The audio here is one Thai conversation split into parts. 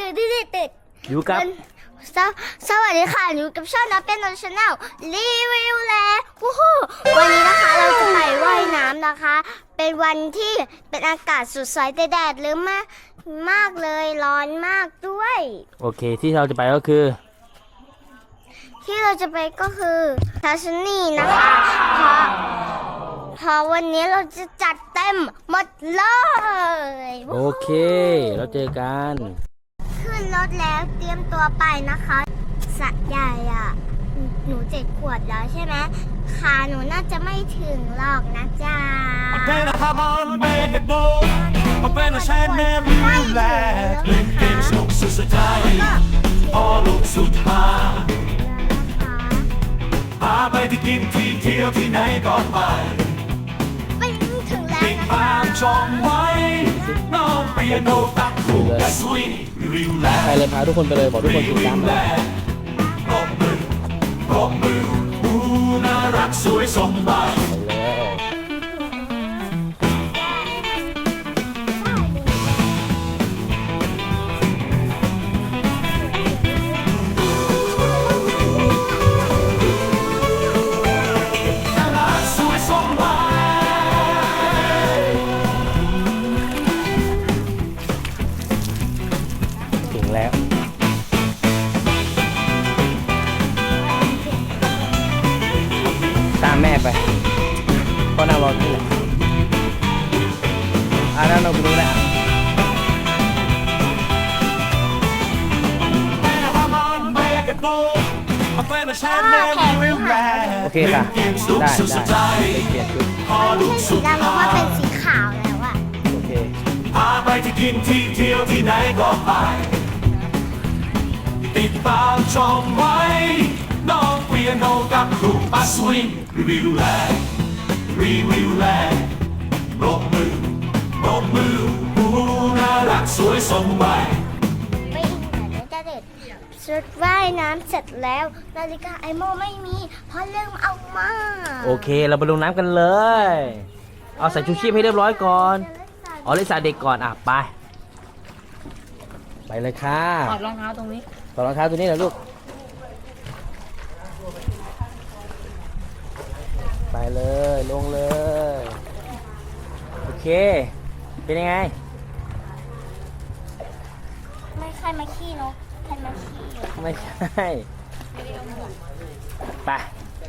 ตื่นตื่นตื่นอยู่กับสวสวัสดีค่ะอยู่กับช่องนับเป็นนชาแนลรีวิวแล้ววู้ฮู้วันนี้นะคะเราจะไปว่ายน้ำนะคะ เป็นวันที่เป็นอากาศสดใสแต่แดดเริ่มมากมากเลยร้อนมากด้วย โอเคที่เราจะไปก็คือ ที่เราจะไปก็คือทัศนีนะคะเพราะเพราะวันนี้เราจะจัดเต็มหมดเลย โอเค เราเจอกันขึ้ นรถแล้วเตรียมตัวไปนะคะสะใหญ่อะหนูเจ็ดขวบแล้วใช่ไหมขาหนูน่าจะไม่ถึงหรอกนะจ๊ะเป็นอาหารเมนูมาเป็นอาชาแนลวิวแลเล่นเกมสนุกสุดท้ายพอลูกสุดท้ายพาไปที่กินที่เที่ยวที่ไหนก็ไปไปถึงแล้วติดนะตาคะมชมว้น้ ไปเลยพาทุกคนไปเลยบอกทุกคนติดตามแลเลยปรบมือปรบมือผู้น่ารักสวยสมบัติามแม่ไปพ่อนั่งรอที่ไหนอ่านั่งรอตรงนี้แหละเป็นอาหาราเป็นอาชาแลวิวโอเคค่ะเกมสนุกได้สุดได้เปลี่ยนชุดพอลูกสีสุดดำเพราะว่าเป็นสีขาวแล้วอะโอเคพาไปที่กินที่เที่ยวที่ไหนก็ไป ติดตามชมไว้น้องเปียโนกับครูปัสวินรีวิวแลรีวิวแลปรบมือปรบมือผู้น่ารักสวยสมวัยไม่เดี๋ยวจะเด็ดชุดว่ายน้ำเสร็จแล้วนาฬิกาไอโมไม่มี เพราะลืมเอามาโอเคเราไปลงน้ำกันเลย เอาใส่ชูชีพให้เรียบร้อยก่อนอ๋อเลสาเด็กก่อนอะไป ไปเลยค่ะถอดรองเท้าตรงนี้ถอดรองเท้าตัวนี้เหรอลูก ไปเลยลงเลย โอเค เป็นยังไง ไม่ใครมาขี้นกใครมาขี้ไม่ใช่ไป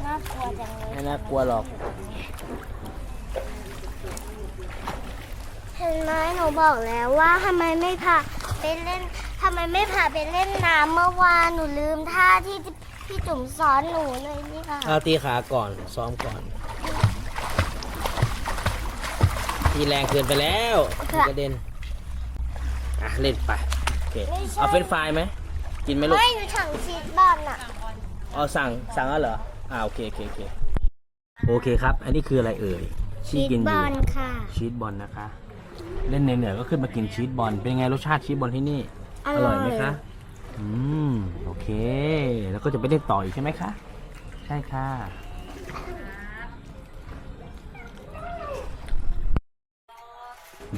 น่ากลัวจังเลยไม่น่ากลัวหรอก เห็นไหมหนูบอกแล้วว่าทำไมไม่พาไปเล่นทำไมไม่พาไปเล่นน้ำเมื่อวานหนูลืมท่าที่ พี่จุ๋มสอนหนูเลยนี่ค่ะเอาตีขาก่อนซ้อมก่อนทีแรงเกินไปแล้วกระเด็นอะเล่นไปโอเคเอาเฟรนช์ฟรายไหมกินไหมลูกไม่หนูถังชีสบอลอะเอาสั่งสั่งแล้วเหรออ่าโอเคโอเคโอเคโอเคครับ อันนี้คืออะไรเอ่ยชีสกินอบอยู่ลค่ะ ชีสบอลนะคะ เล่นเหนื่อยๆก็ขึ้นมากินชีสบอลเป็นไงรสชาติชีสบอลที่นี่ อร่อยไหมคะ อืม โอเค แล้วก็จะไปเล่นต่ออีกใช่ไหมคะ ใช่ค่ะ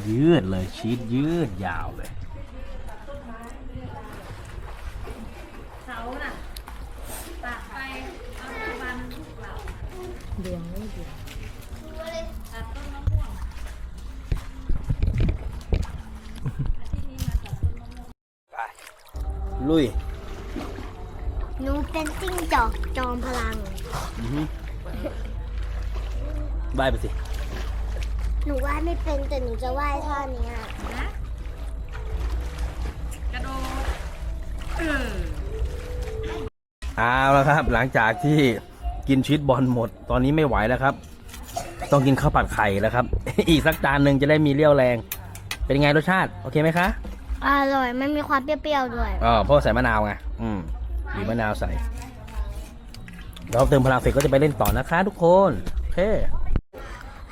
ยืดเลยชีสยืดยาวเลยเขาน่ะตากไปเอาประมาณทุกเหล่าเดืองไม่เดืองตัดต้นมะม่วง ลุยหนูเป็นจิ้งจอกจอมพลัง อือฮึบายไปสิ หนูว่ายไม่เป็นแต่หนูจะว่ายท่านี้อะนะกระโดดเออเอาละครับ หลังจากที่กินชีสบอลหมด ตอนนี้ไม่ไหวแล้วครับ ต้องกินข้าวผัดไข่แล้วครับ อีกสักจานหนึ่งจะได้มีเรี่ยวแรง เป็นไงรสชาติ โอเคไหมคะ อร่อยมันมีความเปรี้ยวๆด้วยอ๋อเพราะใส่มะนาวไงอืมบีบมะนาวใส่เราเติมพลังเสร็จก็จะไปเล่นต่อนะคะทุกคนโอเค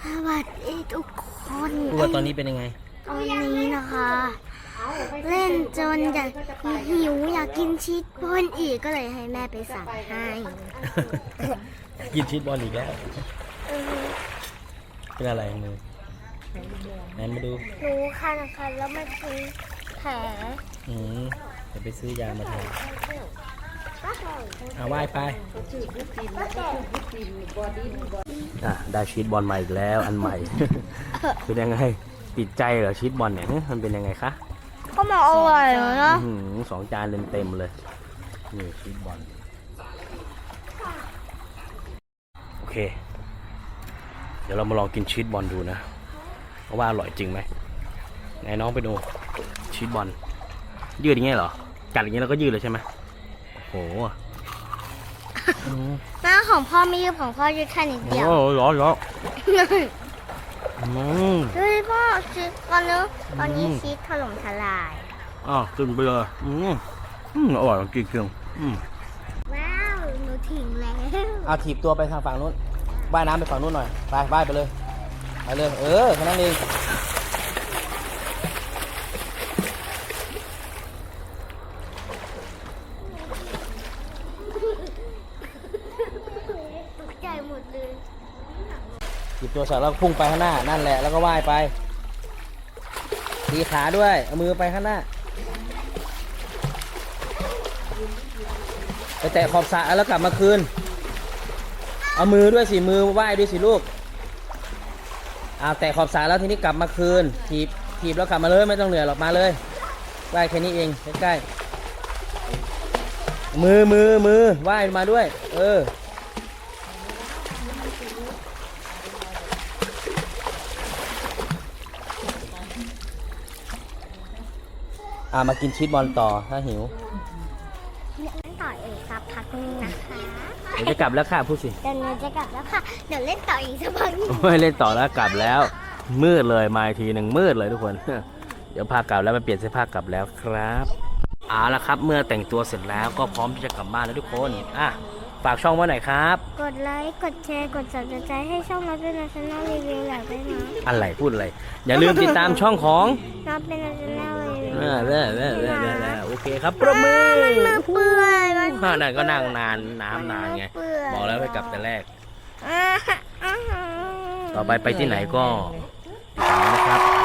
สวัสดีทุกคนดูว่าตอนนี้เป็นยังไง ตอนนี้นะคะ เล่นจนอยากหิวอยากกินชีสบอลอีกก็เลยให้แม่ไปสั่งให้กินชีสบอลอีกแล้ว เป็นอะไรมือไหนมาดู หนูคันคันแล้วมันคือ แผลอืมเดี๋ยวไปซื้อยามาแทนเอาไหว้ไปอะได้ชีตบอลใหม่อีกแล้วอันใหม่ เป็นยังไงติดใจเหรอชีตบอลเนี่ยเอ๊ะมันเป็นยังไงคะก็มาอร่อยเนาะอื้อหือสองจานเต็มเต็มๆเลยนี่ชีสบอลโอเค เดี๋ยวเรามาลองกินชีสบอลดูนะว่าอร่อยจริงไหมไหนน้องไปดู ชีสบอลยืดอย่างเงี้ยเหรอ กัดอย่างเงี้ยแล้วก็ยืดเลยใช่ไหมโอ้โหอืมหน้าของพ่อไม่ยืดของพ่อยืดแค่นิดเดียวโอ้โหร้อนร้อนอืมเฮ้ยพ่อชีสตอนนี้ตอนนี้อืมชีสถล่มทลายอะกินไปเลยอืมอืมอร่อยจริงจริงๆอืมว้าวหนูถึงแล้วเอาถีบตัวไปทางฝั่งนู้นว่ายน้ำไปฝั่งนู้นหน่อย ไปว่ายไปเลย ไปเลย เออแค่นั้นเอง ตกใจหมดเลย ถีบตัวเสร็จแล้วพุ่งไปข้างหน้านั่นแหละแล้วก็ว่ายไปตีขาด้วยเอามือไปข้างหน้าไปแตะขอบสระแล้วกลับมาคืน เอามือด้วยสิมือว่ายด้วยสิลูกเอาแตะขอบสระแล้วทีนี้กลับมาคืนถีบถีบแล้วกลับมาเลยไม่ต้องเหนื่อยหรอกมาเลยว่ายแค่นี้เองใกล้ๆมือมือมือว่ายมาด้วย เออ อ่ามากินชีสบอลต่อถ้าหิวเล่นต่ออีกสักพักนึงนะคะเดี๋ยวจะกลับแล้วค่ะพูดสิเดี๋ยวหนูจะกลับแล้วค่ะเดี๋ยวเล่นต่ออีกสักพักนึงโอ้ยเล่นต่อแล้วกลับแล้ว มืดเลยมาอีกทีหนึ่งมืดเลยทุกคน เดี๋ยวพากลับแล้วมาเปลี่ยนเสื้อผ้ากลับแล้วครับเอาละครับ เมื่อแต่งตัวเสร็จแล้วก็พร้อมที่จะกลับบ้านแล้วทุกคนอะฝากช่องไว้หน่อยครับ กดไลค์กดแชร์กด subscribe ให้ช่องนับเป็นนัชแนลรีวิวหลายด้วยนะอะไรพูดอะไรอย่าลืมติดตามช่องของนับเป็นนัชแนลรีวิวเออเออเออเออเออเออโอเคครับประมือมันมือเปื่อยมันอ่านั่นก็นั่งนานน้ำนานไงเปื่อยบอกแล้วไปกลับแต่แรกอ่าฮะอ่าฮะต่อไปไปที่ไหนก็ติดตามนะครับ